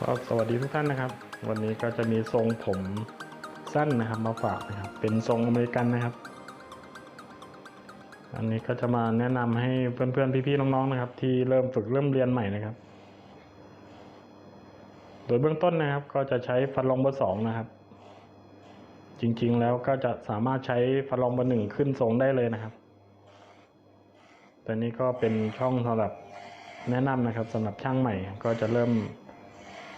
ก็สวัสดีทุกท่านนะครับ วันนี้ก็จะมีทรงผมสั้นนะครับมาฝากนะครับ เป็นทรงอเมริกันนะครับ อันนี้ก็จะมาแนะนำให้เพื่อนๆพี่ๆน้องๆนะครับ ที่เริ่มฝึกเริ่มเรียนใหม่นะครับ โดยเบื้องต้นนะครับ ก็จะใช้ฟันรองเบอร์สองนะครับ จริงๆแล้วก็จะสามารถใช้ฟันรองเบอร์หนึ่งขึ้นทรงได้เลยนะครับแต่นี่ก็เป็นช่องสำหรับแนะนำนะครับสำหรับช่างใหม่ก็จะเริ่ม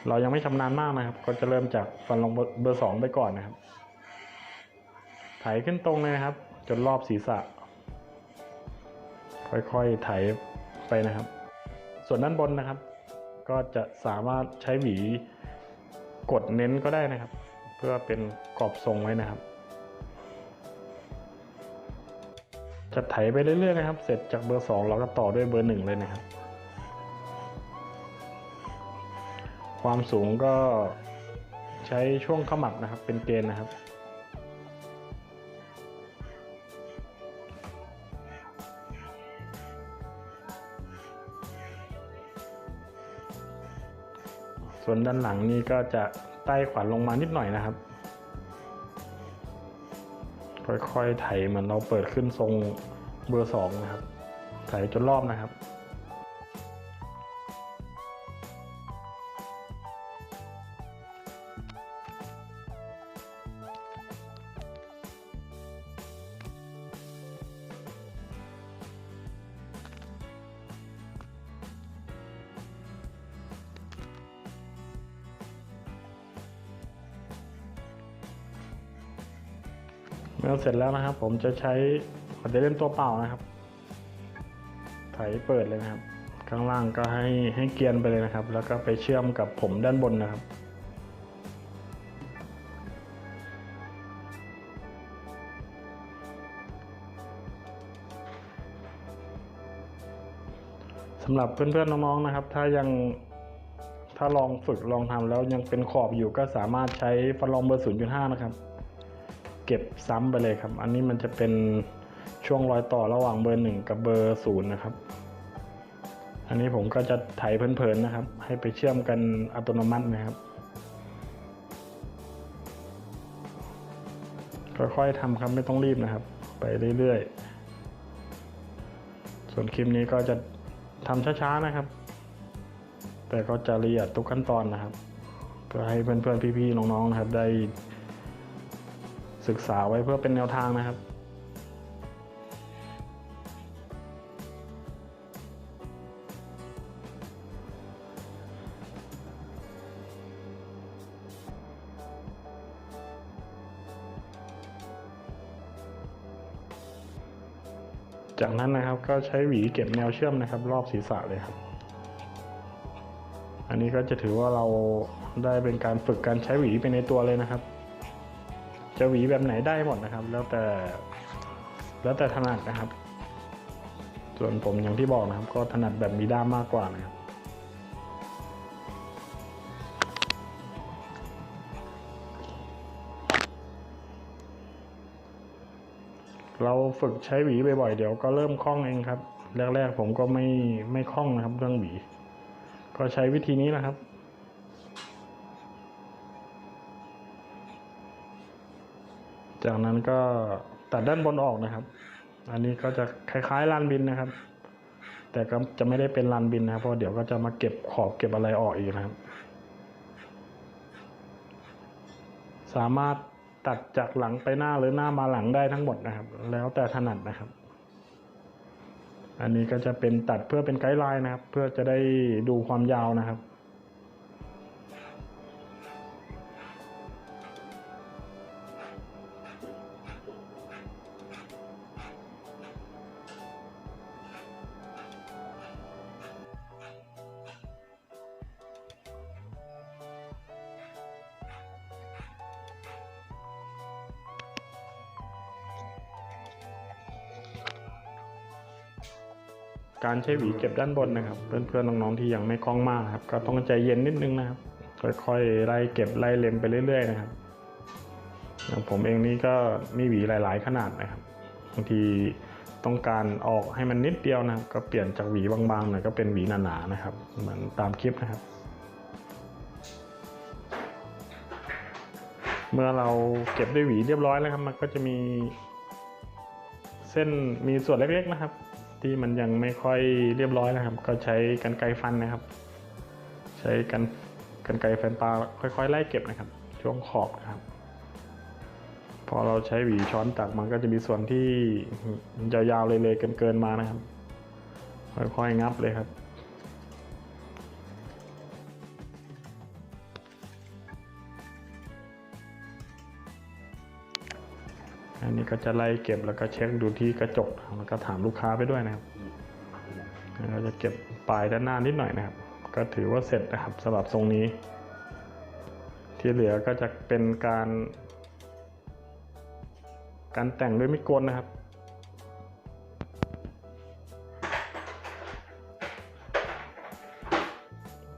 เรายังไม่ชำนาญมากนะครับ ก็จะเริ่มจากฟันรองเบอร์เบอร์สองไปก่อนนะครับ ไถขึ้นตรงเลยนะครับ จนรอบศีรษะ ค่อยๆไถไปนะครับ ส่วนด้านบนนะครับ ก็จะสามารถใช้หวีกดเน้นก็ได้นะครับ เพื่อเป็นกรอบทรงไว้นะครับ จะไถไปเรื่อยๆนะครับ เสร็จจากเบอร์สองเราก็ต่อด้วยเบอร์หนึ่งเลยนะครับ ความสูงก็ใช้ช่วงขมับนะครับ เป็นเกณฑ์นะครับ ส่วนด้านหลังนี่ก็จะใต้ขวานลงมานิดหน่อยนะครับ ค่อยๆไถเหมือนเราเปิดขึ้นทรงเบอร์สองนะครับ ไถจนรอบนะครับ มื่อเสร็จแล้วนะครับ ผมจะใช้ปัดเดเล่นตัวเปล่านะครับ ไถเปิดเลยนะครับ ข้างล่างก็ให้ให้เกียนไปเลยนะครับ แล้วก็ไปเชื่อมกับผมด้านบนนะครับสำหรับเพื่อนๆน้องๆนะครับ ถ้ายังถ้าลองฝึกลองทำแล้วยังเป็นขอบอยู่ก็สามารถใช้ฟันรองเบอร์ 0.5 นะครับ เก็บซ้ำไปเลยครับ อันนี้มันจะเป็นช่วงรอยต่อระหว่างเบอร์หนึ่งกับเบอร์ศูนย์นะครับ อันนี้ผมก็จะไถเพลินๆนะครับ ให้ไปเชื่อมกันอัตโนมัตินะครับ ค่อยๆทำครับไม่ต้องรีบนะครับ ไปเรื่อยๆ ส่วนคลิปนี้ก็จะทำช้าๆนะครับ แต่ก็จะละเอียดทุกขั้นตอนนะครับ เพื่อให้เพื่อนๆพี่ๆน้องๆนะครับได้ ศึกษาไว้เพื่อเป็นแนวทางนะครับจากนั้นนะครับก็ใช้หวีเก็บแนวเชื่อมนะครับ รอบศีรษะเลยครับ อันนี้ก็จะถือว่าเราได้เป็นการฝึกการใช้หวีไปในตัวเลยนะครับ จะหวีแบบไหนได้หมดนะครับ แล้วแต่แล้วแต่ถนัดนะครับ ส่วนผมอย่างที่บอกนะครับ ก็ถนัดแบบมีด้ามมากกว่านะครับเราฝึกใช้หวีบ่อยๆเดี๋ยวก็เริ่มคล่องเองครับ แรกๆผมก็ไม่ไม่คล่องนะครับเรื่องหวี ก็ใช้วิธีนี้นะครับ จากนั้นก็ตัดด้านบนออกนะครับ อันนี้ก็จะคล้ายๆลานบินนะครับ แต่ก็จะไม่ได้เป็นลานบินนะครับ เพราะเดี๋ยวก็จะมาเก็บขอบเก็บอะไรออกอีกนะครับ สามารถตัดจากหลังไปหน้าหรือหน้ามาหลังได้ทั้งหมดนะครับ แล้วแต่ถนัดนะครับ อันนี้ก็จะเป็นตัดเพื่อเป็นไกด์ไลน์นะครับ เพื่อจะได้ดูความยาวนะครับ การใช้หวีเก็บด้านบนนะครับ เพื่อนๆน้องๆที่ยังไม่คล่องมากครับ ก็ต้องใจเย็นนิดนึงนะครับ ค่อยๆไล่เก็บไล่เล็มไปเรื่อย ๆ นะครับอย่างผมเองนี่ก็มีหวีหลาย ๆ ขนาดนะครับบางทีต้องการออกให้มันนิดเดียวนะครับก็เปลี่ยนจากหวีบางๆหน่อยก็เป็นหวีหนาๆนะครับ เหมือนตามคลิปนะครับ เมื่อเราเก็บด้วยหวีเรียบร้อยแล้วครับ มันก็จะมีเส้นมีส่วนเล็กๆนะครับ ที่มันยังไม่ค่อยเรียบร้อยนะครับ ก็ใช้กันไกฟันนะครับ ใช้กันกันไกแฟันปลาค่อยๆไล่เก็บนะครับ ช่วงขอบนะครับ พอเราใช้หวีช้อนตักมันก็จะมีส่วนที่ยาวๆเลยๆเกินๆมานะครับ ค่อยๆงับเลยครับ อันนี้ก็จะไล่เก็บแล้วก็เช็คดูที่กระจกแล้วก็ถามลูกค้าไปด้วยนะครับเราจะเก็บปลายด้านหน้านิดหน่อยนะครับ ก็ถือว่าเสร็จนะครับสำหรับทรงนี้ ที่เหลือก็จะเป็นการ การแต่งด้วยมิกลนะครับ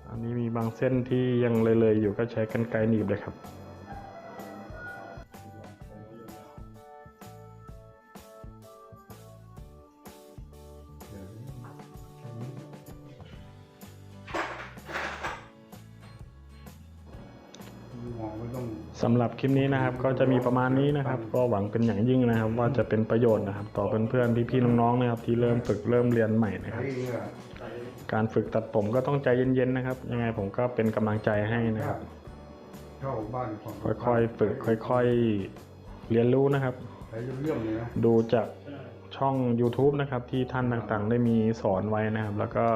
อันนี้มีบางเส้นที่ยังเลยๆอยู่ก็ใช้กันไกรหนีบเลยครับ สำหรับคลิปนี้นะครับ ก็จะมีประมาณนี้นะครับ ก็หวังเป็นอย่างยิ่งนะครับ ว่าจะเป็นประโยชน์นะครับ ต่อเพื่อนๆพี่ๆน้องๆนะครับ ที่เริ่มฝึกเริ่มเรียนใหม่นะครับ การฝึกตัดผมก็ต้องใจเย็นๆนะครับ ยังไงผมก็เป็นกำลังใจให้นะครับ ค่อนค่อยๆฝึกค่อยๆเรียนรู้นะครับ ดูจากช่อง YouTube นะครับ ที่ท่านต่างๆ ได้มีสอนไว้นะครับ แล้วก็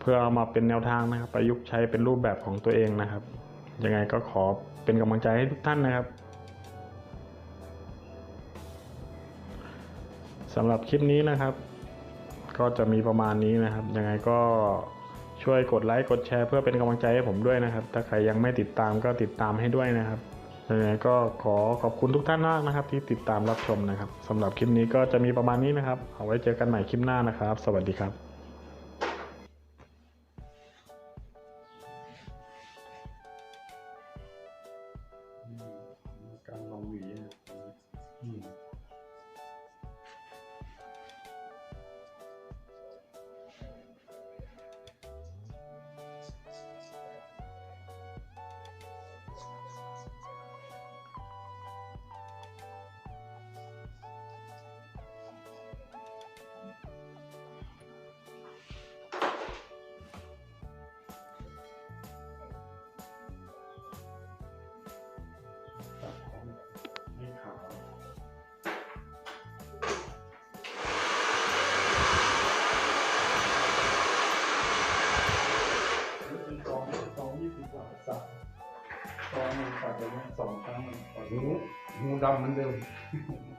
เพื่อเอามาเป็นแนวทางนะครับ ประยุกต์ใช้เป็นรูปแบบของตัวเองนะครับ ยังไงก็ขอ เป็นกำลังใจให้ทุกท่านนะครับสำหรับคลิปนี้นะครับ ก็จะมีประมาณนี้นะครับ ยังไงก็ช่วยกดไลค์กดแชร์เพื่อเป็นกำลังใจให้ผมด้วยนะครับ ถ้าใครยังไม่ติดตามก็ติดตามให้ด้วยนะครับยังไงก็ขอขอบคุณทุกท่านมากนะครับ ที่ติดตามรับชมนะครับสำหรับคลิปนี้ก็จะมีประมาณนี้นะครับ เอาไว้เจอกันใหม่คลิปหน้านะครับ สวัสดีครับ เนี่ยส